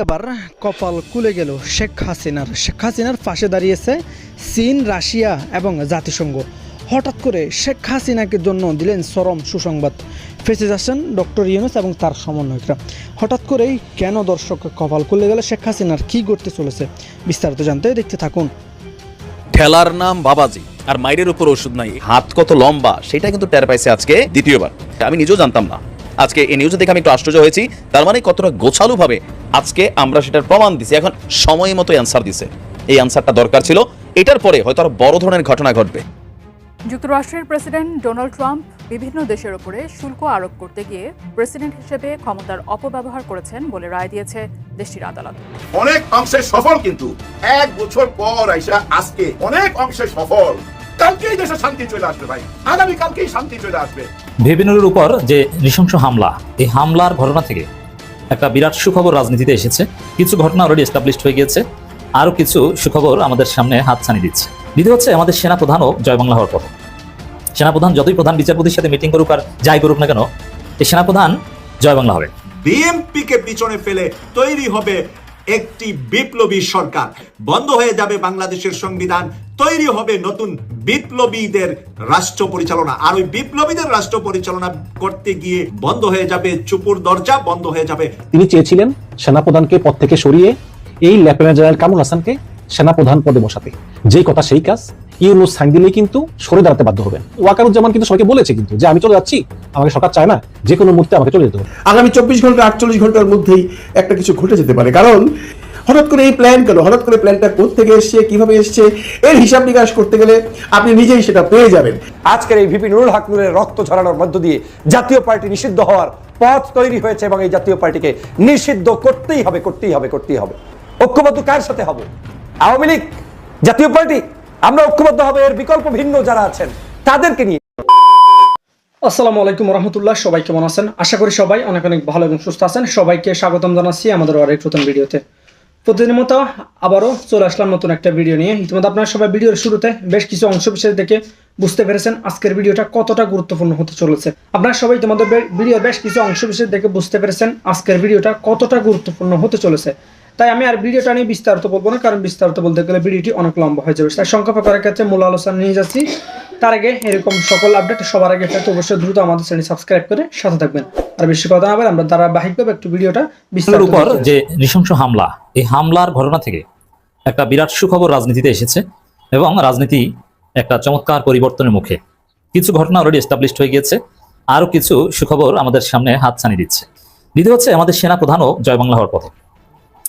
আবার কপাল খুলে গেল শেখ হাসিনার। শেখ হাসিনার পাশে দাঁড়িয়েছে চীন, রাশিয়া এবং জাতিসংঘ। হঠাৎ করে শেখ হাসিনাকে জন্য দিলেন চরম সুসংবাদ। ফেসে যাচ্ছেন ডক্টর ইউনুস এবং তার সমন্বয়করা। হঠাৎ করেই কেন দর্শক কপাল খুলে গেল শেখ হাসিনার? কী করতে চলেছে? বিস্তারিত জানতে দেখতে থাকুন। ঠেলার নাম বাবাজি, আর মাইরের উপর ওষুধ নাই। হাত কত লম্বা, সেটা কিন্তু টের পাইছে আজকে দ্বিতীয়বার। আমি নিজেও জানতাম না। আজকে এই নিউজে দেখে আমি একটু আশ্চর্য হয়েছি। তার মানে কতটা গোছালু ভাবে আজকে আমরা সেটার প্রমাণ দিছি। এখন সময় মতো অ্যান্সার দিছে। এই অ্যান্সারটা দরকার ছিল। এটার পরে হয়তো আরও বড় ধরনের ঘটনা ঘটবে। যুক্তরাষ্ট্রের প্রেসিডেন্ট ডোনাল্ড ট্রাম্প বিভিন্ন দেশের উপরে শুল্ক আরোপ করতে গিয়ে প্রেসিডেন্ট হিসেবে ক্ষমতার অপব্যবহার করেছেন বলে রায় দিয়েছে দেশটির আদালত। অনেক অংশে সফল কিন্তু। এক বছর পর আইসা আজকে অনেক অংশে সফল। কালকেই দেশে শান্তি চলে আসবে ভাই। আগামী কালকেই শান্তি চলে আসবে। ভিপিনুরের উপর যে নৃশংস হামলা এই হামলার ঘটনা থেকে একটা বিরাট সুখবর রাজনীতিতে এসেছে। কিছু ঘটনা অলরেডি এস্টাবলিশড হয়ে গিয়েছে। আরও কিছু সুখবর আমাদের সামনে হাত হাতছানি দিচ্ছে। দ্বিতীয় হচ্ছে আমাদের সেনাপ্রধানও জয় বাংলা হওয়ার পথে। সেনাপ্রধান যতই প্রধান বিচারপতির সাথে মিটিং করুক আর যাই করুক না কেন এই সেনাপ্রধান জয় বাংলা হবে। বিএমপিকে পিছনে ফেলে তৈরি হবে একটি বিপ্লবী সরকার। বন্ধ হয়ে যাবে বাংলাদেশের সংবিধান, তৈরি হবে নতুন বিপ্লবীদের রাষ্ট্র পরিচালনা। আর ওই বিপ্লবীদের রাষ্ট্র পরিচালনা করতে গিয়ে বন্ধ হয়ে যাবে চুপুর দরজা, বন্ধ হয়ে যাবে তিনি চেয়েছিলেন সেনাপ্রধানকে পদ থেকে সরিয়ে এই লেফটেন্যান্ট জেনারেল কামরুল হাসানকে সেনাপ্রধান পদে বসাতে। যেই কথা সেই কাজ ইউনুস সাইন দিলেই কিন্তু সরে দাঁড়াতে বাধ্য হবেন। ওয়াকারুজ্জামান কিন্তু সবাইকে বলেছে কিন্তু যে আমি চলে যাচ্ছি আমাকে সরকার চায় না যে কোনো মুহূর্তে আমাকে চলে যেতে হবে। আগামী চব্বিশ ঘণ্টা আটচল্লিশ ঘণ্টার মধ্যেই একটা কিছু ঘটে যেতে পারে। কারণ হঠাৎ করে এই প্ল্যান কেন? হঠাৎ করে প্ল্যানটা থেকে এসছে? কীভাবে এসছে? এর হিসাব নিকাশ করতে গেলে আপনি নিজেই সেটা পেয়ে যাবেন। আজকের এই ভিপি নুরুল হক নুরের রক্ত ঝরানোর মধ্য দিয়ে জাতীয় পার্টি নিষিদ্ধ হওয়ার পথ তৈরি হয়েছে এবং এই জাতীয় পার্টিকে নিষিদ্ধ করতেই হবে করতেই হবে করতেই হবে। ঐক্যবদ্ধ কার সাথে হবে? আওয়ামী লীগ জাতীয় পার্টি? আমরা ঐক্যবদ্ধ হবে, এর বিকল্প ভিন্ন যারা আছেন, তাদেরকে নিয়ে। আসসালামু আলাইকুম রহমতুল্লাহ সবাই কেমন আছেন? আশা করি সবাই অনেক অনেক ভালো এবং সুস্থ আছেন। সবাইকে স্বাগতম জানাচ্ছি আমাদের আরেক নতুন ভিডিওতে। প্রতিদিনের মতো আবারও চলে আসলাম নতুন একটা ভিডিও নিয়ে। ইতিমধ্যে আপনারা সবাই ভিডিওর শুরুতে বেশ কিছু অংশ বিশেষ দেখে বুঝতে পেরেছেন আজকের ভিডিওটা কতটা গুরুত্বপূর্ণ হতে চলেছে। আপনারা সবাই ইতিমধ্যে ভিডিওর বেশ কিছু অংশ বিশেষ দেখে বুঝতে পেরেছেন আজকের ভিডিওটা কতটা গুরুত্বপূর্ণ হতে চলেছে। তাই আমি আর ভিডিওটা নিয়ে বিস্তারিত বলব না কারণ বিস্তারিত বলতে গেলে ভিডিওটি অনেক লম্বা হয়ে যাবে। তাই সংক্ষেপে করার ক্ষেত্রে মূল আলোচনা নিয়ে যাচ্ছি। তার আগে এরকম সকল আপডেট সবার আগে পেতে অবশ্যই দ্রুত আমাদের চ্যানেল সাবস্ক্রাইব করে সাথে থাকবেন। আর বেশি কথা না বলে আমরা ধারাবাহিকভাবে একটু ভিডিওটা বিস্তারিত উপর যে নৃশংস হামলা এই হামলার ঘটনা থেকে একটা বিরাট সুখবর রাজনীতিতে এসেছে এবং রাজনীতি একটা চমৎকার পরিবর্তনের মুখে। কিছু ঘটনা অলরেডি এস্টাবলিশড হয়ে গিয়েছে আরও কিছু সুখবর আমাদের সামনে হাতছানি দিচ্ছে। দ্বিতীয় হচ্ছে আমাদের সেনাপ্রধানও জয় বাংলা হওয়ার পথে।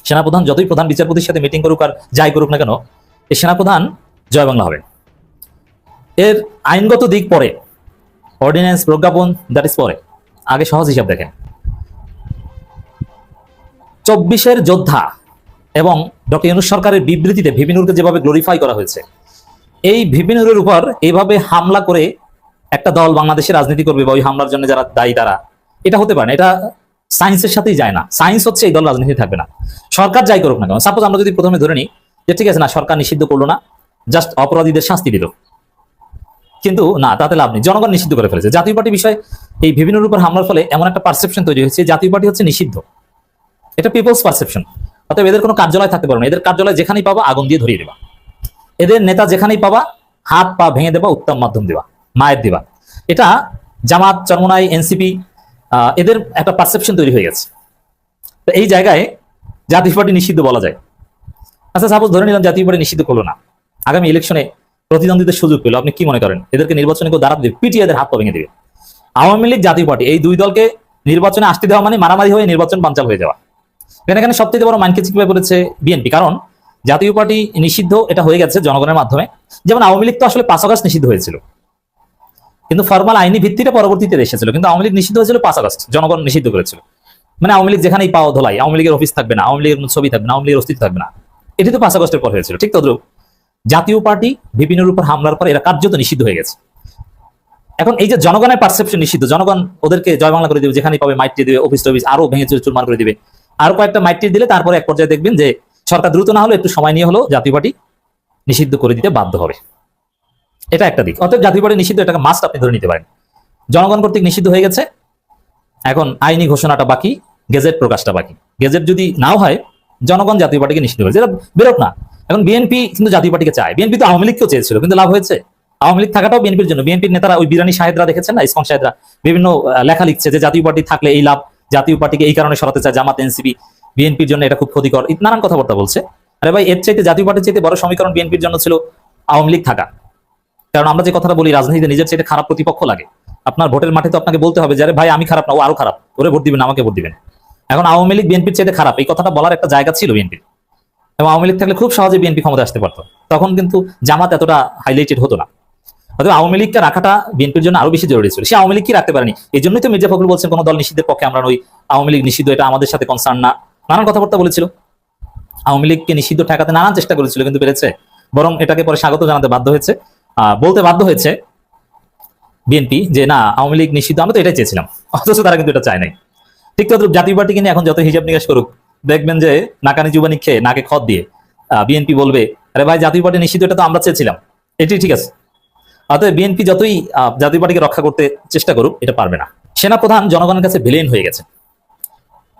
সেনাপ্রধান যতই প্রধান বিচারপতির সাথে মিটিং করুক আর যাই করুক না কেন, এই সেনাপ্রধান জয় বাংলা হবে। এর আইনগত দিক পরে অর্ডিন্যান্স প্রজ্ঞাপন দ্যাট ইজ পরে। আগে সহজ হিসাব দেখেন। চব্বিশের যোদ্ধা এবং ডক্টর ইউনুস সরকারের বিবৃতিতে ভিপিনুরকে যেভাবে গ্লোরিফাই করা হয়েছে, এই ভিপিনুরের উপর এইভাবে হামলা করে একটা দল বাংলাদেশের রাজনীতি করবে বা ওই হামলার জন্য যারা দায়ী তারা, এটা হতে পারে এটা সায়েন্সের সাথেই যায় না। সায়েন্স হচ্ছে এই দল রাজনীতি থাকবে না। সরকার যাই করুক না কেন। সাপোজ আমরা যদি প্রথমে ধরে নিই যে ঠিক আছে, না, সরকার নিষিদ্ধ করল না জাস্ট অপরাধীদের শাস্তি দিল। কিন্তু না, তাতে লাভ নেই। জনগণ নিষিদ্ধ করে ফেলেছে। জাতীয় পার্টি বিষয়ে এই বিভিন্ন উপর হামলার ফলে এমন একটা পারসেপশন তৈরি হয়েছে, জাতীয় পার্টি হচ্ছে নিষিদ্ধ। এটা পিপলস পারসেপশন অতএব এদের কোনো কার্যালয় থাকতে পারবে না। এদের কার্যালয় যেখানেই পাবা, আগুন দিয়ে ধরিয়ে দেবা। এদের নেতা যেখানেই পাবা, হাত পা ভেঙে দেবা, উত্তম মাধ্যম দেবা, মায়ের দেবা। এটা জামাত, চরমনাই, এনসিপি এদের একটা পারসেপশন তৈরি হয়ে গেছে। তো এই জায়গায় জাতীয় পার্টি নিষিদ্ধ বলা যায়। আচ্ছা সাপোজ ধরে নিলাম জাতীয় পার্টি নিষিদ্ধ করল না। আগামী ইলেকশনে প্রতিদ্বন্দ্বিতার সুযোগ পেল। আপনি কি মনে করেন? এদেরকে নির্বাচনে কেউ দাঁড়াতে দেবে? পিটিয়ে এদের হাত পা ভেঙে দেবে। আওয়ামী লীগ, জাতীয় পার্টি, এই দুই দলকে নির্বাচনে আসতে দেওয়া মানে মারামারি হয়ে নির্বাচন বাঞ্চাল হয়ে যাওয়া। এখানে এখানে সবথেকে বড় মাইনকে চিকিৎসা করেছে বিএনপি? কারণ জাতীয় পার্টি নিষিদ্ধ, এটা হয়ে গেছে জনগণের মাধ্যমে। যেমন আওয়ামী লীগ তো আসলে পাঁচ নিষিদ্ধ হয়েছিল। কিন্তু ফর্মাল আইনি ভিত্তিতে পরবর্তীতে এসেছিল, কিন্তু আওয়ামী লীগ নিষিদ্ধ হয়েছিল পাঁচ আগস্ট, জনগণ নিষিদ্ধ করেছিল। মানে আওয়ামী লীগ যেখানেই পাওয়া ধোলাই, আওয়ামী লীগের অফিস থাকবে না, আওয়ামী লীগের ছবি থাকবে না, আওয়ামী লীগের অস্তিত্ব থাকবে না। এটি তো পাঁচ আগস্টের পর হয়েছিল, ঠিক তদ্রুপ। জাতীয় পার্টি বিভিন্নের উপর হামলার পর এরা কার্যত নিষিদ্ধ হয়ে গেছে। এখন এই যে জনগণের পারসেপশন নিষিদ্ধ, জনগণ ওদেরকে জয় বাংলা করে দিবে যেখানে পাবে মাইটটি দিবে, অফিস টফিস আরও ভেঙে চুর চুরমার করে দিবে। আরও কয়েকটা মাইটটি দিলে তারপরে এক পর্যায়ে দেখবেন যে সরকার দ্রুত না হলে একটু সময় নিয়ে হলো জাতীয় পার্টি নিষিদ্ধ করে দিতে বাধ্য হবে। এটা একটা দিক। অতএব জাতীয় পার্টি নিষিদ্ধ, এটাকে মাস্ট আপনি ধরে নিতে পারেন। জনগণ কর্তৃক নিষিদ্ধ হয়ে গেছে। এখন আইনি ঘোষণাটা বাকি, গেজেট প্রকাশটা বাকি। গেজেট যদি নাও হয়, জনগণ জাতীয় পার্টিকে নিষিদ্ধ করেছে এটা বেরোক না। এখন বিএনপি কিন্তু জাতীয় পার্টিকে চায়। বিএনপি তো আওয়ামী লীগকেও চেয়েছিল, কিন্তু লাভ হয়েছে। আওয়ামী লীগ থাকাটাও বিএনপির জন্য। বিএনপির নেতারা ওই বিরানি সাহেদরা দেখেছেন না? ইসকন সাহেদরা বিভিন্ন লেখা লিখছে যে জাতীয় পার্টি থাকলে এই লাভ, জাতীয় পার্টিকে এই কারণে সরাতে চায় জামাত, এনসিপি বিএনপির জন্য এটা খুব ক্ষতিকর। নানান কথাবার্তা বলছে। আরে ভাই, এর চাইতে জাতীয় পার্টির চাইতে বড় সমীকরণ বিএনপির জন্য ছিল আওয়ামী লীগ থাকা। কারণ আমরা যে কথাটা বলি, রাজনীতিতে নিজের চাইতে খারাপ প্রতিপক্ষ লাগে। আপনার ভোটের মাঠে তো আপনাকে বলতে হবে যে ভাই, আমি খারাপ না, ও আরও খারাপ। ওরে ভোট দিবেন আমাকে ভোট দিবেন। এখন আওয়ামী লীগ, বিএনপির চাইতে খারাপ, এই কথাটা বলার একটা জায়গা ছিল বিএনপির। এবং আওয়ামী লীগ থাকলে খুব সহজে বিএনপি ক্ষমতা আসতে পারতো। তখন কিন্তু জামাত এতটা হাইলাইটেড হতো না। অথবা আওয়ামী লীগকে রাখাটা বিএনপির জন্য আরও বেশি জরুরি ছিল। সে আওয়ামী লীগ কি রাখতে পারেনি? এই জন্যই তো মির্জা ফখরুল বলছেন, কোনো দল নিষিদ্ধের পক্ষে আমরা ওই আওয়ামী লীগ নিষিদ্ধ, এটা আমাদের সাথে কনসার্ন না। নানান কথাবার্তা বলেছিল। আওয়ামী লীগকে নিষিদ্ধ ঠেকাতে নানান চেষ্টা করেছিল, কিন্তু পেরেছে। বরং এটাকে পরে স্বাগত জানাতে বাধ্য হয়েছে। বলতে বাধ্য হয়েছে বিএনপি যে, না, আওয়ামী লীগ নিষিদ্ধ, আমরা তো এটাই চেয়েছিলাম। অথচ তারা কিন্তু এটা চায় নাই। ঠিক তদ্রুপ জাতীয় পার্টি কিনে এখন যত হিসাব নিকাশ করুক, দেখবেন যে নাকানি জুবানি খেয়ে নাকে খত দিয়ে বিএনপি বলবে, আরে ভাই জাতীয় পার্টি নিষিদ্ধ, এটা তো আমরা চেয়েছিলাম। এটি ঠিক আছে। অতএব বিএনপি যতই জাতীয় পার্টিকে রক্ষা করতে চেষ্টা করুক, এটা পারবে না। সেনাপ্রধান জনগণের কাছে ভিলেন হয়ে গেছে।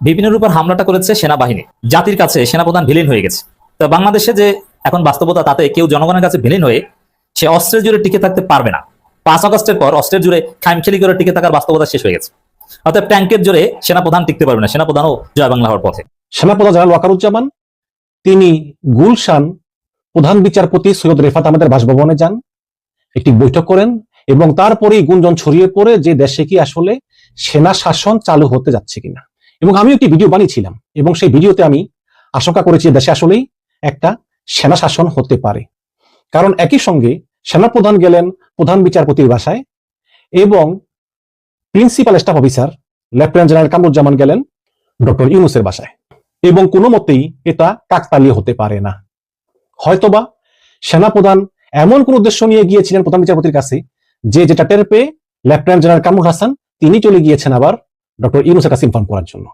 বিপিনের উপর হামলাটা করেছে সেনাবাহিনী। জাতির কাছে সেনাপ্রধান ভিলেন হয়ে গেছে। তো বাংলাদেশে যে এখন বাস্তবতা, তাতে কেউ জনগণের কাছে ভিলেন হয়ে সে অস্ত্রের জুড়ে টিকে থাকতে পারবে না। পাঁচ আগস্টের পর অস্ত্রের জুড়ে খামখেলি করে টিকে থাকার বাস্তবতা শেষ হয়ে গেছে। অর্থাৎ ট্যাঙ্কের জোরে সেনাপ্রধান টিকতে পারবে না। সেনাপ্রধানও জয় বাংলা হওয়ার পথে। সেনাপ্রধান জেনারেল ওয়াকারুজ্জামান, তিনি গুলশান প্রধান বিচারপতি সৈয়দ রেফাত আহমেদের বাসভবনে যান, একটি বৈঠক করেন এবং তারপরেই গুঞ্জন ছড়িয়ে পড়ে যে দেশে কি আসলে সেনা শাসন চালু হতে যাচ্ছে কিনা। এবং আমি একটি ভিডিও বানিয়েছিলাম এবং সেই ভিডিওতে আমি আশঙ্কা করেছি দেশে আসলেই একটা সেনা শাসন হতে পারে। কারণ একই সঙ্গে সেনাপ্রধান গেলেন প্রধান বিচারপতির বাসায় এবং principal staff officer, lieutenant general Kamruzzaman গেলেন ডক্টর ইউনুসের বাসায়। এবং কোনো মতেই এটা কাকতালীয় হতে পারে না। হয়তোবা সেনাপ্রধান এমন কোন উদ্দেশ্য নিয়ে গিয়েছিলেন প্রধান বিচারপতির কাছে যে যেটা টের পেয়ে লেফটেন্যান্ট জেনারেল কামরুল হাসান তিনি চলে গিয়েছেন আবার ডক্টর ইউনুসের কাছে ইনফর্ম করার জন্য।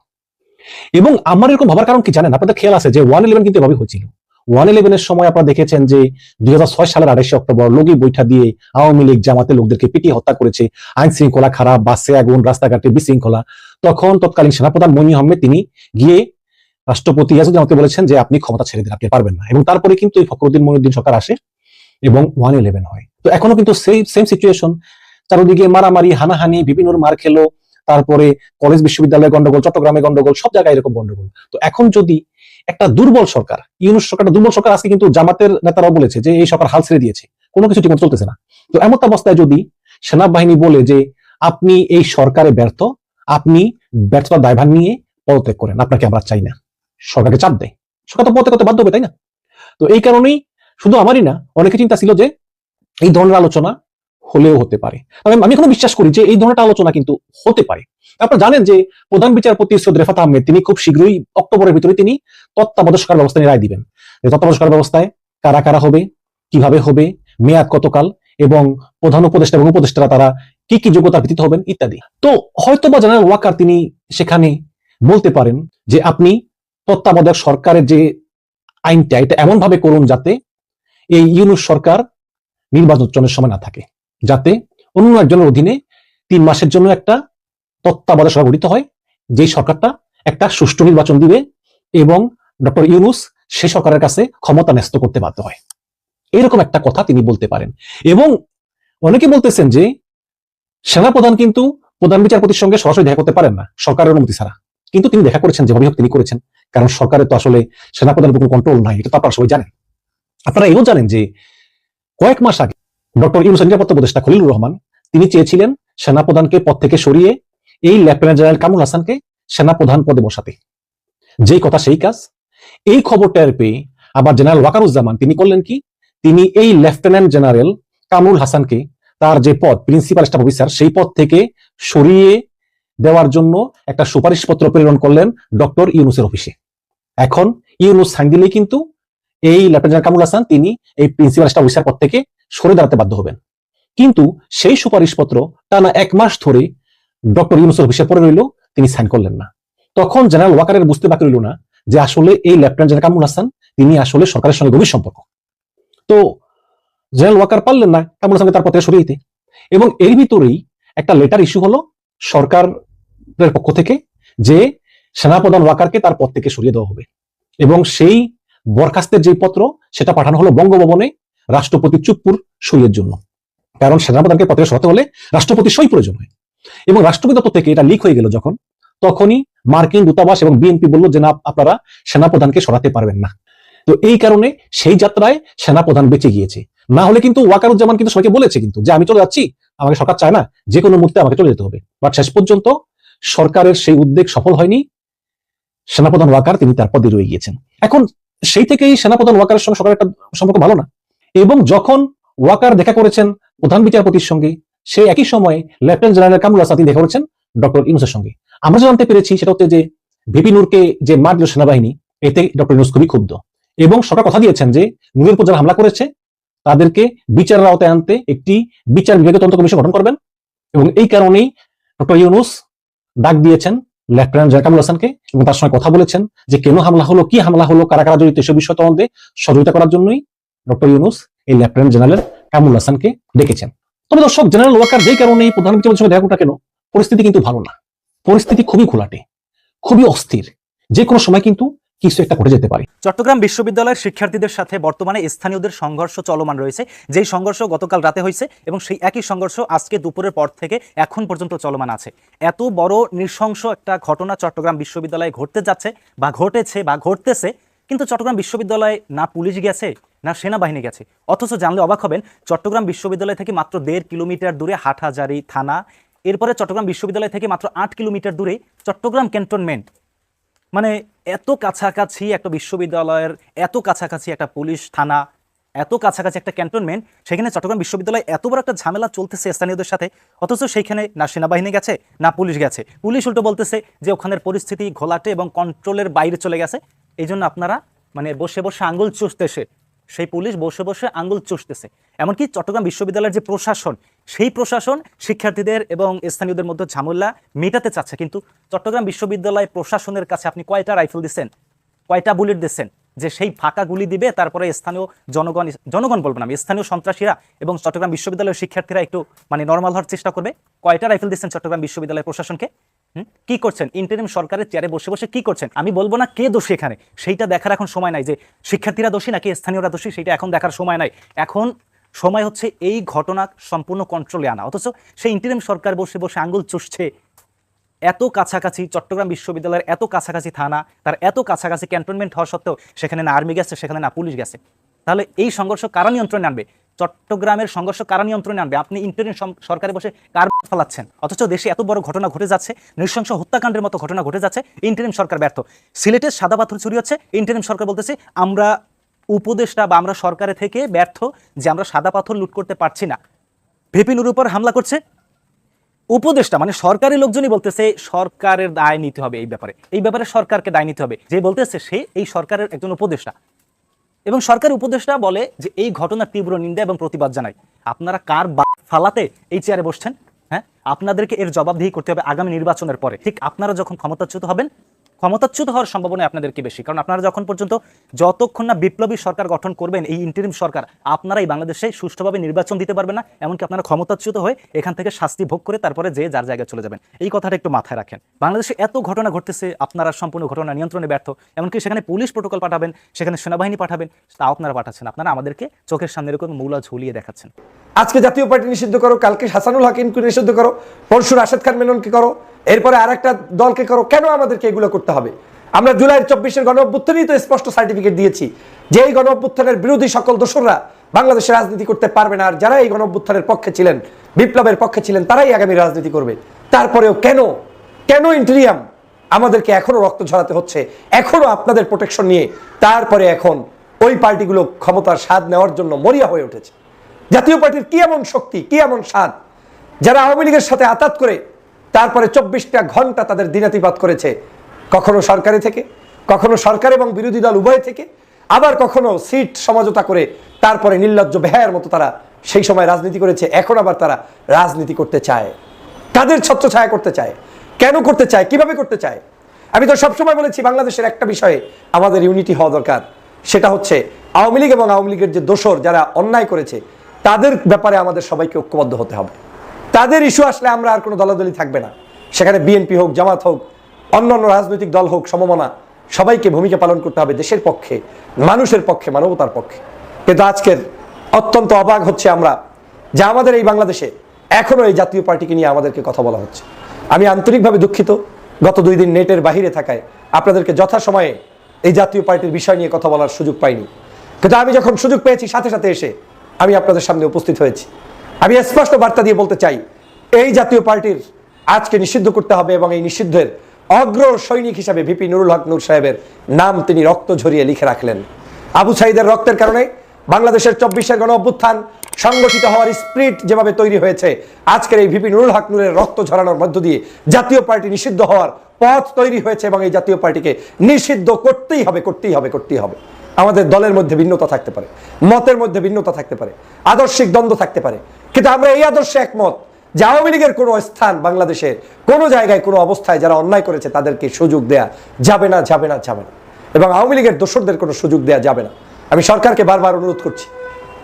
এবং আমার এরকম ভাবার কারণ কি জানেন? আপনাদের খেয়াল আছে যে ওয়ান ইলেভেন কিন্তু এভাবে হয়েছিল। ওয়ান ইলেভেনের সময় আপনারা দেখেছেন যে দুই সালের আড়াইশে অক্টোবর লগি বৈঠা দিয়ে আওয়ামী লীগ জামাতের লোকদেরকে পিটিয়ে হত্যা করেছে। আইন শৃঙ্খলা খারাপ, বাসে আগুন রাস্তাঘাটে বিশৃঙ্খলা। তখন তৎকালীন সেনাপ্রধান মনি আহমেদ তিনি গিয়ে রাষ্ট্রপতি ইয়াজুদ্দিন আমাকে বলেছেন যে, আপনি ক্ষমতা ছেড়ে দিন, আপনি পারবেন না। এবং তারপরে কিন্তু এই ফখরুদ্দিন মহিউদ্দিন সরকার আসে এবং ওয়ান ইলেভেন হয়। তো এখনও কিন্তু সেই সেম সিচুয়েশন চারদিকে মারামারি, হানাহানি, বিভিন্ন মার খেলো, তারপরে কলেজ বিশ্ববিদ্যালয়ে গন্ডগোল, চট্টগ্রামে গন্ডগোল, সব জায়গায় এরকম গন্ডগোল। তো এখন যদি একটা দুর্বল সরকার, ইউনুস সরকারটা দুর্বল সরকার আজকে কিন্তু জামাতের নেতারাও বলেছে যে এই সরকার হাল ছেড়ে দিয়েছে, কোনো কিছু ঠিকমতো চলতেছে না। তো এমন অবস্থায় যদি সেনাবাহিনী বলে যে আপনি এই সরকারে ব্যর্থ, আপনি ব্যর্থতার দায়ভার নিয়ে পদত্যাগ করেন, আপনাকে আমরা চাই না। সরকারকে চাপ দেয়। সরকার তো পদত্যাগ করতে বাধ্য হবে, তাই না? তো এই কারণেই শুধু আমারই না, অনেকে চিন্তা ছিল যে এই ধরনের আলোচনা হলেও হতে পারে। আমি এখনও বিশ্বাস করি যে এই ধরনের আলোচনা কিন্তু হতে পারে। আপনারা জানেন যে প্রধান বিচারপতি সৈয়দ রেফাত আহমেদ, তিনি খুব শীঘ্রই অক্টোবরের ভিতরে তিনি তত্ত্বাবধায়ক ব্যবস্থা নিয়ে রায় দিবেন। যে তত্ত্বাবধায়ক ব্যবস্থায় কারা কারা হবে, কীভাবে হবে, মেয়াদ কতকাল, এবং প্রধান উপদেষ্টা এবং উপদেষ্টারা তারা কি কি যোগ্যতার ভিত্তিতে হবেন ইত্যাদি। তো হয়তো বা জেনারেল ওয়াকার তিনি সেখানে বলতে পারেন যে আপনি তত্ত্বাবধায়ক সরকারের যে আইনটা, এটা এমন ভাবে করুন যাতে এই ইউনুস সরকার নির্বাচনের সময় না থাকে। যাতে অন্য একজনের অধীনে তিন মাসের জন্য একটা তত্ত্বাবধায়ক সরকার গঠিত হয়, যেই সরকারটা একটা সুষ্ঠু নির্বাচন দিবে এবং ডক্টর ইউনুস সে সরকারের কাছে ক্ষমতা ন্যস্ত করতে বাধ্য হয়। এরকম একটা কথা তিনি বলতে পারেন। এবং অনেকে বলতেছেন যে সেনাপ্রধান কিন্তু প্রধান বিচারপতির সঙ্গে সরাসরি দেখা করতে পারেন না, সরকারের অনুমতি ছাড়া। কিন্তু তিনি দেখা করেছেন, যেভাবে হোক তিনি করেছেন। কারণ সরকারের তো আসলে সেনাপ্রধানের উপর কন্ট্রোল নাই, এটা তো আপনারা সবাই জানেন। আপনারা এও জানেন যে কয়েক মাস আগে ডক্টর ইউনুস নিরাপত্তা উপদেষ্টা খলিলুর রহমান, তিনি চেয়েছিলেন সেনাপ্রধানকে পদ থেকে সরিয়ে এই লেফটেন্যান্ট জেনারেল কামুল হাসানকে সেনাপ্রধান পদে বসাতে। যেই কথা সেই কাজ। এই খবর টের পেয়ে আবার জেনারেল ওয়াকারুজ্জামান তিনি করলেন কি? তিনি এই লেফটেন্যান্ট জেনারেল কামরুল হাসানকে তার যে পদ, প্রিন্সিপাল স্টাফ অফিসার, সেই পদ থেকে সরিয়ে দেওয়ার জন্য একটা সুপারিশপত্র প্রেরণ করলেন ডক্টর ইউনুসের অফিসে। এখন ইউনুস সাইন দিলেই কিন্তু এই লেফটেন্যান্ট কামরুল হাসান, তিনি এই প্রিন্সিপাল স্টাফ অফিসার পদ থেকে সরে দাঁড়াতে বাধ্য হবেন। কিন্তু সেই সুপারিশপত্র টানা এক মাস ধরে ডক্টর ইউনুসের অফিসে পড়ে রইল, তিনি সাইন করলেন না। তখন জেনারেল ওয়াকারের বুঝতে বাকি রইল না যে আসলে এই লেফটেন্যান্ট জেনারেল কামরুল হাসান, তিনি আসলে সরকারের সঙ্গে গভীর সম্পর্ক। তো জেনারেল ওয়াকার পারলেন না কামরুল হাসানকে তার পথে সরিয়ে দিতে। এবং এর ভিতরেই একটা লেটার ইস্যু হলো সরকারের পক্ষ থেকে যে সেনাপ্রধান ওয়াকারকে তার পদ থেকে সরিয়ে দেওয়া হবে। এবং সেই বরখাস্তের যে পত্র, সেটা পাঠানো হলো বঙ্গভবনে রাষ্ট্রপতি চুপ্পুর সইয়ের জন্য। কারণ সেনাপ্রধানকে পত্রে সরাতে হলে রাষ্ট্রপতি সই প্রয়োজন হয়। এবং রাষ্ট্রপতি দপ্তর থেকে এটা লিক হয়ে গেল যখন, তখনই মার্কিন দূতাবাস এবং বিএনপি বলল যে না আপনারা সেনাপ্রধানকে সরাতে পারবেন না। তো এই কারণে সেই যাত্রায় সেনাপ্রধান বেঁচে গিয়েছে। না হলে কিন্তু ওয়াকারুজ্জামান কিন্তু সবাইকে বলেছে কিন্তু, যে আমি চলে যাচ্ছি, আমাকে সরকার চায় না, যে কোনো মুহূর্তে আমাকে চলে যেতে হবে। বাট শেষ পর্যন্ত সরকারের সেই উদ্যোগ সফল হয়নি। সেনাপ্রধান ওয়াকার, তিনি তার পদে রয়ে গিয়েছেন। এখন সেই থেকেই সেনাপ্রধান ওয়াকারের সঙ্গে সরকারের একটা সম্পর্ক ভালো না। এবং যখন ওয়াকার দেখা করেছেন প্রধান বিচারপতির সঙ্গে, সেই একই সময়ে লেফটেন্যান্ট জেনারেল কামরুল হাসান দেখা করেছেন ডক্টর ইউনুসের সঙ্গে। আমরা জানতে পেরেছি সেটা হচ্ছে যে ভিপি নূরকে যে মার দিল সেনাবাহিনী, এতে ডক্টর ইউনুস খুবই ক্ষুব্ধ। এবং সরকার কথা দিয়েছেন যে নূরের উপর যারা হামলা করেছে, তাদেরকে বিচারের আওতায় আনতে একটি বিচার বিভাগীয় তন্ত্র কমিশন গঠন করবেন। এবং এই কারণেই ডক্টর ইউনুস ডাক দিয়েছেন লেফটেন্যান্ট জেনারেল কামরুল হাসানকে এবং তার সঙ্গে কথা বলেছেন যে কেন হামলা হলো, কি হামলা হলো, কারা কারা জড়িত, এসব বিষয় তদন্তে সহযোগিতা করার জন্যই ডক্টর ইউনুস, এই লেফটেন্যান্ট জেনারেল কামরুল হাসানকে ডেকেছেন। তবে দর্শক, জেনারেল ওয়াকার যে কারণে এই প্রধান বিচারপতির সঙ্গে দেখা কেন, পরিস্থিতি কিন্তু ভালো না। পরিস্থিতি খুবই ঘোলাটে খুবই অস্থির। যে কোনো সময় কিন্তু কিছু একটা ঘটে যেতে পারে। চট্টগ্রাম বিশ্ববিদ্যালয়ের শিক্ষার্থীদের সাথে বর্তমানে স্থানীয়দের সংঘর্ষ চলমান রয়েছে। যেই সংঘর্ষ গতকাল রাতে হয়েছে এবং সেই একই সংঘর্ষ আজকে দুপুরের পর থেকে এখন পর্যন্ত চলমান আছে। এত বড় নৃশংস একটা ঘটনা চট্টগ্রাম বিশ্ববিদ্যালয়ে ঘটতে যাচ্ছে বা ঘটেছে বা ঘটতেছে, কিন্তু চট্টগ্রাম বিশ্ববিদ্যালয়ে না পুলিশ গেছে না, সেনাবাহিনী গেছে। অথচ জানলে অবাক হবেন, চট্টগ্রাম বিশ্ববিদ্যালয় থেকে মাত্র দেড় কিলোমিটার দূরে হাটহাজারি থানা, এরপরে চট্টগ্রাম বিশ্ববিদ্যালয় থেকে মাত্র আট কিলোমিটার দূরে চট্টগ্রাম ক্যান্টনমেন্ট। মানে এত কাছাকাছি একটা বিশ্ববিদ্যালয়ের, এত কাছাকাছি একটা পুলিশ থানা, এত কাছাকাছি একটা ক্যান্টনমেন্ট, সেখানে চট্টগ্রাম বিশ্ববিদ্যালয়ে এত বড় একটা ঝামেলা চলতেছে স্থানীয়দের সাথে, অথচ সেইখানে না সেনাবাহিনী গেছে, না পুলিশ গেছে। পুলিশ উল্টো বলতেছে যে ওখানের পরিস্থিতি ঘোলাটে এবং কন্ট্রোলের বাইরে চলে গেছে। এই জন্য আপনারা মানে বসে বসে আঙ্গুল চুষতেছে। সেই পুলিশ বসে বসে আঙ্গুল চুষতেছে। এমনকি চট্টগ্রাম বিশ্ববিদ্যালয়ের যে প্রশাসন, সেই প্রশাসন শিক্ষার্থীদের এবং স্থানীয়দের মধ্যে ঝামেলা মেটাতে চাচ্ছে। কিন্তু চট্টগ্রাম বিশ্ববিদ্যালয় প্রশাসনের কাছে আপনি কয়টা রাইফেল দিচ্ছেন? কয়টা বুলেট দিচ্ছেন? যে সেই ফাঁকা গুলি দিবে, তারপরে স্থানীয় জনগণ জনগণ বলব না স্থানীয় সন্ত্রাসীরা এবং চট্টগ্রাম বিশ্ববিদ্যালয়ের শিক্ষার্থীরা একটু মানে নর্মাল হওয়ার চেষ্টা করবে। কয়টা রাইফেল দিচ্ছেন চট্টগ্রাম বিশ্ববিদ্যালয় প্রশাসনকে? কি করছেন? ইন্টারিম সরকারের চেয়ারে বসে বসে কি করছেন? আমি বলব না কে দোষী এখানে। সেইটা দেখার এখন সময় নাই যে শিক্ষার্থীরা দোষী নাকি স্থানীয়রা দোষী সেটা এখন দেখার সময় নাই। এখন সময় হচ্ছে এই ঘটনা সম্পূর্ণ কন্ট্রোলে আনা। অথচ সেই ইন্টারিম সরকার বসে বসে আঙ্গুল চুষছে। এত কাছাকাছি চট্টগ্রাম বিশ্ববিদ্যালয়ের এত কাছাকাছি থানা, তার এত কাছাকাছি ক্যান্টনমেন্ট হওয়া সত্ত্বেও সেখানে না আর্মি গেছে, সেখানে না পুলিশ গেছে। তাহলে এই সংঘর্ষ কারা নিয়ন্ত্রণে আনবে? চট্টগ্রামের সংঘর্ষ কারা নিয়ন্ত্রণে আনবে? আপনি ইন্টারিম সরকারে বসে কার ফেলাচ্ছেন? অথচ দেশে এত বড় ঘটনা ঘটে যাচ্ছে, নৃশংস হত্যাকাণ্ডের মতো ঘটনা ঘটে যাচ্ছে, ইন্টারিম সরকার ব্যর্থ। সিলেটের সাদা পাথর চুরি হচ্ছে, ইন্টারিম সরকার বলতেছে, আমরা উপদেষ্টা বা আমরা সরকারে থেকে ব্যর্থ যে আমরা সাদা পাথর লুট করতে পারছি না। ভেপিনুর উপর হামলা করছে উপদেষ্টা মানে সরকারি লোকজনই বলতেছে, সরকারের দায় নিতে হবে এই ব্যাপারে। এই ব্যাপারে সরকারকে দায় নিতে হবে। যে বলতেছে সে এই সরকারের একজন উপদেষ্টা। এবং সরকারি উপদেষ্টা বলে যে এই ঘটনার তীব্র নিন্দা এবং প্রতিবাদ জানায়। আপনারা কার ফালাতে এই চেয়ারে বসছেন? হ্যাঁ? আপনাদেরকে এর জবাবদিহি করতে হবে আগামী নির্বাচনের পরে। ঠিক আপনারা যখন ক্ষমতাচ্যুত হবেন ক্ষমতাচ্যুত হওয়ার সম্ভাবনা আপনাদের কি বেশি। কারণ আপনারা যখন পর্যন্ত যতক্ষণ না বিপ্লবী সরকার গঠন করবেন, এই ইন্টারিম সরকার আপনারা এই বাংলাদেশে সুষ্ঠুভাবে নির্বাচন দিতে পারবেন না, এমনকি আপনারা ক্ষমতাচ্যুত হয়ে এখান থেকে শাস্তি ভোগ করে তারপরে যে যার জায়গায় চলে যাবেন। এই কথাটা একটু মাথায় রাখেন। বাংলাদেশে এত ঘটনা ঘটতেছে, আপনারা সম্পূর্ণ ঘটনা নিয়ন্ত্রণে ব্যর্থ। এমনকি সেখানে পুলিশ প্রোটোকল পাঠাবেন, সেখানে সেনাবাহিনী পাঠাবেন তাও আপনারা পাঠাচ্ছেন। আপনারা আমাদেরকে চোখের সামনে এরকম মৌলা ঝুলিয়ে দেখাচ্ছেন। আজকে জাতীয় পার্টি নিষিদ্ধ করো, কালকে হাসানুল হাকিমকে নিষিদ্ধ করো পরশু রাশেদ খান মেননকে করো এরপরে আর একটা দলকে করো, কেন আমাদেরকে এগুলো করতে হবে? আমরা জুলাই চব্বিশের গণ তো স্পষ্ট সার্টিফিকেট দিয়েছি যে এই গণ অভ্যুত্থানের বিরোধী সকল দোসররা বাংলাদেশে রাজনীতি করতে পারবে না, আর যারা এই গণ অভ্যুত্থানের পক্ষে ছিলেন, বিপ্লবের পক্ষে ছিলেন, তারাই আগামী রাজনীতি করবে। তারপরেও কেন? কেন ইন্টেরিয়াম আমাদেরকে এখনও রক্ত ঝরাতে হচ্ছে? এখনও আপনাদের প্রোটেকশন নিয়ে তারপরে এখন ওই পার্টিগুলো ক্ষমতার স্বাদ নেওয়ার জন্য মরিয়া হয়ে উঠেছে। জাতীয় পার্টির কি এমন শক্তি, কি এমন স্বাদ? যারা আওয়ামী লীগের সাথে আতাত করে তারপরে চব্বিশটা ঘণ্টা তাদের দিনাতিপাত করেছে। কখনো সরকারি থেকে, কখনো সরকার এবং বিরোধী দল উভয় থেকে, আবার কখনো সিট সমঝোতা করে তারপরে নির্লজ্জ বেহায়ের মতো তারা সেই সময় রাজনীতি করেছে, এখন আবার তারা রাজনীতি করতে চায়। কাদের ছত্রছায়া করতে চায়? কেন করতে চায়? কীভাবে করতে চায়? আমি তো সবসময় বলেছি, বাংলাদেশের একটা বিষয়ে আমাদের ইউনিটি হওয়া দরকার। সেটা হচ্ছে, আওয়ামী লীগ এবং আওয়ামী লীগের যে দোষর যারা অন্যায় করেছে, তাদের ব্যাপারে আমাদের সবাইকে ঐক্যবদ্ধ হতে হবে। তাদের ইস্যু আসলে আমরা আর কোনো দলাদলি থাকবে না। সেখানে বিএনপি হোক, জামাত হোক অন্য অন্য রাজনৈতিক দল হোক, সমমনা, সবাইকে ভূমিকা পালন করতে হবে দেশের পক্ষে, মানুষের পক্ষে, মানবতার পক্ষে। কিন্তু আজকের অত্যন্ত অবাক হচ্ছে আমরা যে আমাদের এই বাংলাদেশে এখনও এই জাতীয় পার্টিকে নিয়ে আমাদেরকে কথা বলা হচ্ছে। আমি আন্তরিকভাবে দুঃখিত। গত দুই দিন নেটের বাহিরে থাকায় আপনাদেরকে যথাসময়ে এই জাতীয় পার্টির বিষয় নিয়ে কথা বলার সুযোগ পাইনি। কিন্তু আমি যখন সুযোগ পেয়েছি, সাথে সাথে এসে আমি আপনাদের সামনে উপস্থিত হয়েছি। আমি স্পষ্ট বার্তা দিয়ে বলতে চাই, এই জাতীয় পার্টির আজকে নিষিদ্ধ করতে হবে এবং এই নিষিদ্ধের অগ্র সৈনিক হিসাবে ভিপি নুরুল হক নূর সাহেবের নাম তিনি রক্ত ঝরিয়ে লিখে রাখলেন। আবু সাইদের রক্তের কারণে বাংলাদেশের চব্বিশের গণ অভ্যুত্থান সংগঠিত হওয়ার স্প্রিট যেভাবে তৈরি হয়েছে, আজকের এই ভিপি নুরুল হক নূরের রক্ত ঝরানোর মধ্য দিয়ে জাতীয় পার্টি নিষিদ্ধ হওয়ার পথ তৈরি হয়েছে এবং এই জাতীয় পার্টিকে নিষিদ্ধ করতেই হবে করতেই হবে করতেই হবে। আমাদের দলের মধ্যে ভিন্নতা থাকতে পারে, মতের মধ্যে ভিন্নতা থাকতে পারে, আদর্শিক দ্বন্দ্ব থাকতে পারে। কিন্তু আমরা এই আদর্শে একমত যে আওয়ামী লীগের কোনো স্থান বাংলাদেশের কোনো জায়গায়, কোনো অবস্থায় যারা অন্যায় করেছে তাদেরকে সুযোগ দেয়া যাবে না যাবে না যাবে না। এবং আওয়ামী লীগের দোসরদের কোনো সুযোগ দেয়া যাবে না। আমি সরকারকে বারবার অনুরোধ করছি,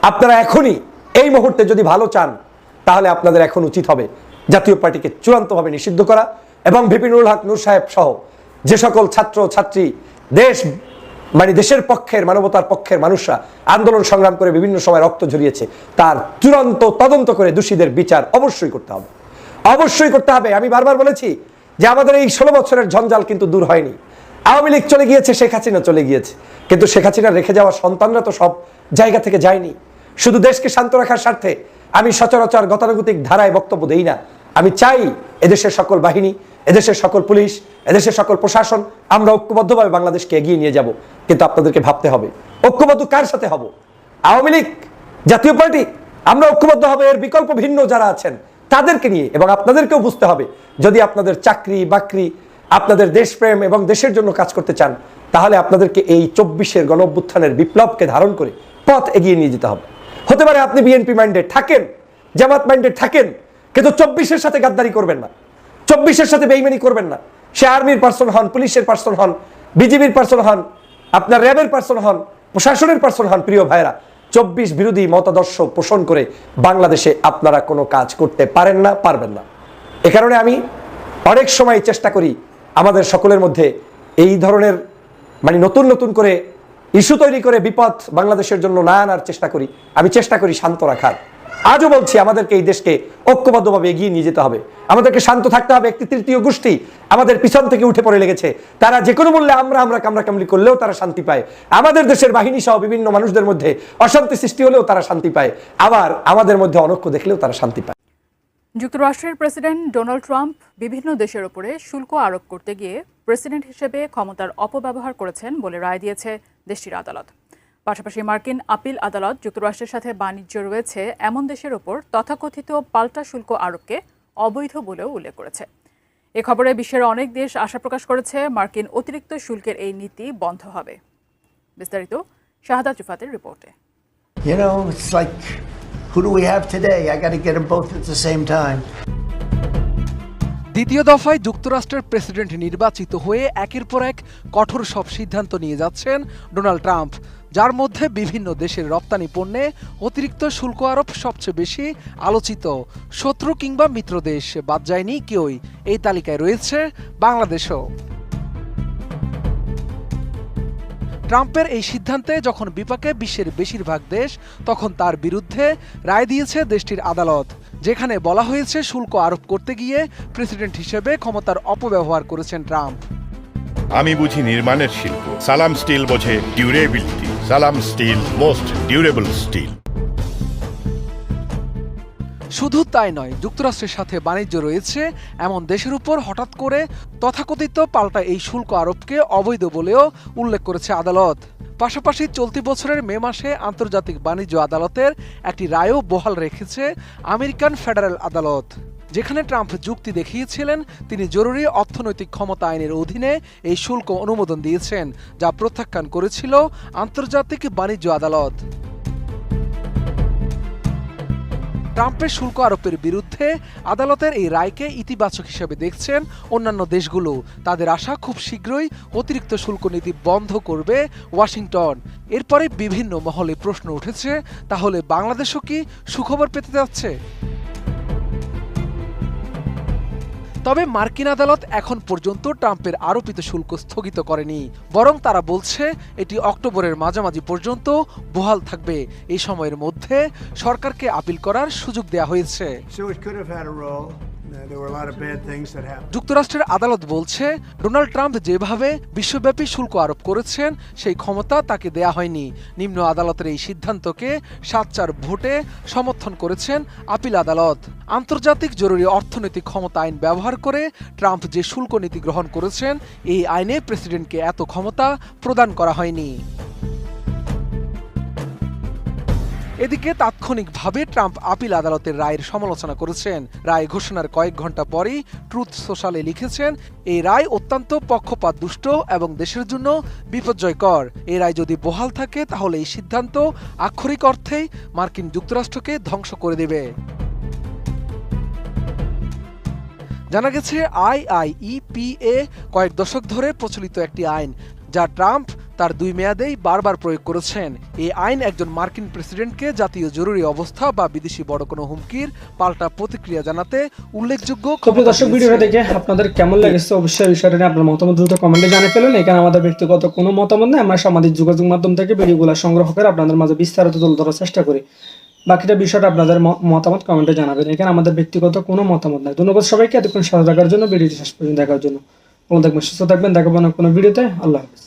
আপনারা এখনই এই মুহূর্তে যদি ভালো চান, তাহলে আপনাদের এখন উচিত হবে জাতীয় পার্টিকে চূড়ান্তভাবে নিষিদ্ধ করা এবং বিপিনুল হক নূর সাহেব সহ যে সকল ছাত্র, ছাত্রী, দেশ মানে দেশের পক্ষের, মানবতার পক্ষের মানুষরা আন্দোলন সংগ্রাম করে বিভিন্ন সময় রক্ত ঝরিয়েছে, তার চূড়ান্ত তদন্ত করে দোষীদের বিচার অবশ্যই করতে হবে। অবশ্যই করতে হবে। আমি বারবার বলেছি যে আমাদের এই ষোলো বছরের ঝঞ্ঝাল কিন্তু দূর হয়নি। আওয়ামী লীগ চলে গিয়েছে, শেখ হাসিনা চলে গিয়েছে। কিন্তু শেখ হাসিনা রেখে যাওয়া সন্তানরা তো সব জায়গা থেকে যায়নি। শুধু দেশকে শান্ত রাখার স্বার্থে আমি সচরাচর গতানুগতিক ধারায় বক্তব্য দেই না। আমি চাই এদেশের সকল বাহিনী এদেশের সকল পুলিশ, এদেশের সকল প্রশাসন, আমরা ঐক্যবদ্ধভাবে বাংলাদেশকে এগিয়ে নিয়ে যাব। কিন্তু আপনাদেরকে ভাবতে হবে, ঐক্যবদ্ধ কার সাথে হব? আওয়ামী লীগ, জাতীয় পার্টি, আমরা ঐক্যবদ্ধ হবে এর বিকল্প ভিন্ন যারা আছেন, তাদেরকে নিয়ে এবং আপনাদেরকেও বুঝতে হবে, যদি আপনাদের চাকরি, বাকরি, আপনাদের দেশপ্রেম এবং দেশের জন্য কাজ করতে চান, তাহলে আপনাদেরকে এই চব্বিশের গণঅভ্যুত্থানের বিপ্লবকে ধারণ করে পথ এগিয়ে নিয়ে যেতে হবে। হতে পারে আপনি বিএনপি মাইন্ডেড থাকেন, জামাত মাইন্ডেড থাকেন, কিন্তু চব্বিশের সাথে গাদ্দারি করবেন না। চব্বিশের সাথে বেইমানি করবেন না। সে আর্মির পার্সন হন, পুলিশের পার্সন হন, বিজিবির পার্সন হন, আপনার র্যাবের পার্সন হন, প্রশাসনের পার্সন হন, প্রিয় ভাইরা চব্বিশ বিরোধী মতাদর্শ পোষণ করে বাংলাদেশে আপনারা কোনো কাজ করতে পারেন না, পারবেন না। এ কারণে আমি অনেক সময় চেষ্টা করি আমাদের সকলের মধ্যে এই ধরনের মানে নতুন নতুন করে ইস্যু তৈরি করে বিপদ বাংলাদেশের জন্য না আনার চেষ্টা করি। আমি চেষ্টা করি শান্ত রাখার। আজও বলছি, আমাদেরকে এই দেশকে ঐক্যবদ্ধভাবে এগিয়ে নিয়ে যেতে হবে। আমাদেরকে শান্ত থাকতে হবে, একটি তৃতীয় গোষ্ঠী আমাদের পিছন থেকে উঠে পড়ে লেগেছে। তারা যে কোনো মূল্যে আমরা আমরা কামড়া কামড়ি করলেও তারা শান্তি পায়। আমাদের দেশের বাহিনী সহ বিভিন্ন মানুষদের মধ্যে অশান্তি সৃষ্টি হলেও তারা শান্তি পায়। আবার আমাদের মধ্যে অনৈক্য দেখলেও তারা শান্তি পায়। যুক্তরাষ্ট্রের প্রেসিডেন্ট ডোনাল্ড ট্রাম্প বিভিন্ন দেশের ওপরে শুল্ক আরোপ করতে গিয়ে প্রেসিডেন্ট হিসেবে ক্ষমতার অপব্যবহার করেছেন বলে রায় দিয়েছে দেশটির আদালত। পাশাপাশি মার্কিন আপিল আদালত যুক্তরাষ্ট্রের সাথে বাণিজ্য রয়েছে এমন দেশের ওপর তথাকথিত পাল্টা শুল্ক আরোপকে অবৈধ বলেও উল্লেখ করেছে এ খবরে বিশ্বের অনেক দেশ আশা প্রকাশ করেছে মার্কিন অতিরিক্ত শুল্কের এই নীতি বন্ধ হবে বিস্তারিত শাহাদা জুফাতের রিপোর্টে You know, it's like, who do we have today? I got to get them both at the same time. দ্বিতীয় দফায় যুক্তরাষ্ট্রের প্রেসিডেন্ট নির্বাচিত হয়ে একের পর এক কঠোর সব সিদ্ধান্ত নিয়ে যাচ্ছেন ডোনাল্ড ট্রাম্প যার মধ্যে বিভিন্ন দেশের রপ্তানি পণ্যে অতিরিক্ত শুল্ক আরোপ সবচেয়ে বেশি আলোচিত। শত্রু কিংবা মিত্র দেশ বাদ যায়নি কেউই। এই তালিকায় রয়েছে বাংলাদেশও। ট্রাম্পের এই সিদ্ধান্তে যখন বিপাকে বিশ্বের বেশিরভাগ দেশ, তখন তার বিরুদ্ধে রায় দিয়েছে দেশটির আদালত, যেখানে বলা হয়েছে শুল্ক আরোপ করতে গিয়ে প্রেসিডেন্ট হিসেবে ক্ষমতার অপব্যবহার করেছেন ট্রাম্প। আমি বুঝি নির্মাণের শিল্প, সালাম স্টিল বোঝে ডিউরেবিলিটি। সালাম স্টিল, মোস্ট ডিউরেবল স্টিল। শুধু তাই নয়, যুক্তরাষ্ট্রের সাথে বাণিজ্য রয়েছে, এমন দেশের উপর হঠাৎ করে তথাকথিত পাল্টা এই শুল্ক আরোপকে অবৈধ বলেও উল্লেখ করেছে আদালত। পাশাপাশি চলতি বছরের মে মাসে আন্তর্জাতিক বাণিজ্য আদালতের একটি রায়ও বহাল রেখেছে আমেরিকান ফেডারেল আদালত। যেখানে ট্রাম্প যুক্তি দেখিয়েছিলেন, তিনি জরুরি অর্থনৈতিক ক্ষমতা আইনের অধীনে এই শুল্ক অনুমোদন দিয়েছেন, যা প্রত্যাখ্যান করেছিল আন্তর্জাতিক বাণিজ্য আদালত। ট্রাম্পের শুল্ক আরোপের বিরুদ্ধে আদালতের এই রায়কে ইতিবাচক হিসেবে দেখছেন অন্যান্য দেশগুলো। তাদের আশা খুব শীঘ্রই অতিরিক্ত শুল্ক নীতি বন্ধ করবে ওয়াশিংটন। এরপরে বিভিন্ন মহলে প্রশ্ন উঠেছে, তাহলে বাংলাদেশও কি সুখবর পেতে যাচ্ছে? তবে মার্কিন আদালত এখন পর্যন্ত ট্রাম্পের আরোপিত শুল্ক স্থগিত করেনি। বরং তারা বলছে, এটি অক্টোবরের মাঝামাঝি পর্যন্ত বহাল থাকবে। এই সময়ের মধ্যে সরকারকে আপিল করার সুযোগ দেওয়া হয়েছে। যুক্তরাষ্ট্রের আদালত বলছে, ডোনাল্ড ট্রাম্প যেভাবে বিশ্বব্যাপী শুল্ক আরোপ করেছেন, সেই ক্ষমতা তাকে দেয়া হয়নি। নিম্ন আদালতের এই সিদ্ধান্তকে সাত চার ভোটে সমর্থন করেছেন আপিল আদালত। আন্তর্জাতিক জরুরি অর্থনৈতিক ক্ষমতা আইন ব্যবহার করে ট্রাম্প যে শুল্ক নীতি গ্রহণ করেছেন, এই আইনে প্রেসিডেন্টকে এত ক্ষমতা প্রদান করা হয়নি। এদিকে তাৎক্ষণিকভাবে ট্রাম্প আপিল আদালতের রায়ের সমালোচনা করেছেন। রায় ঘোষণার কয়েক ঘণ্টা পরেই ট্রুথ সোশ্যালে লিখেছেন, এই রায় অত্যন্ত পক্ষপাত দুষ্ট এবং দেশের জন্য বিপর্যয়কর। এই রায় যদি বহাল থাকে, তাহলে এই সিদ্ধান্ত আক্ষরিক অর্থেই মার্কিন যুক্তরাষ্ট্রকে ধ্বংস করে দেবে। জানা গেছে, আইআইইপিএ কয়েক দশক ধরে প্রচলিত একটি আইন, যা ট্রাম্প তার দুই মেয়াদেই বারবার প্রয়োগ করেছেন। এই আইন একজন মার্কিন প্রেসিডেন্টকে জাতীয় জরুরি অবস্থা বা বিদেশি বড় কোনো হুমকির পাল্টা প্রতিক্রিয়া জানাতে উল্লেখযোগ্য দর্শক ভিডিওটা দেখে আপনাদের কেমন লেগেছে? অবশ্যই বিষয়টা নিয়ে আপনার মতামত দ্রুত কমেন্টে জানিয়ে ফেলুন। এখানে আমাদের ব্যক্তিগত কোনো মতামত নেই। আমরা সামাজিক যোগাযোগ মাধ্যম থেকে ভিডিওগুলো সংগ্রহ করে আপনাদের মাঝে বিস্তারিত তুলে ধরার চেষ্টা করি। বাকিটা বিষয়টা আপনাদের মতামত কমেন্টে জানাবেন। এখানে আমাদের ব্যক্তিগত কোনো মতামত নাই। ধন্যবাদ সবাইকে। এতক্ষণ সাথে থাকার জন্য ভিডিওটি শেষ পর্যন্ত দেখার জন্য। ভালো থাকবেন সুস্থ থাকবেন। দেখাবো না কোনো ভিডিওতে। আল্লাহ হাফিজ।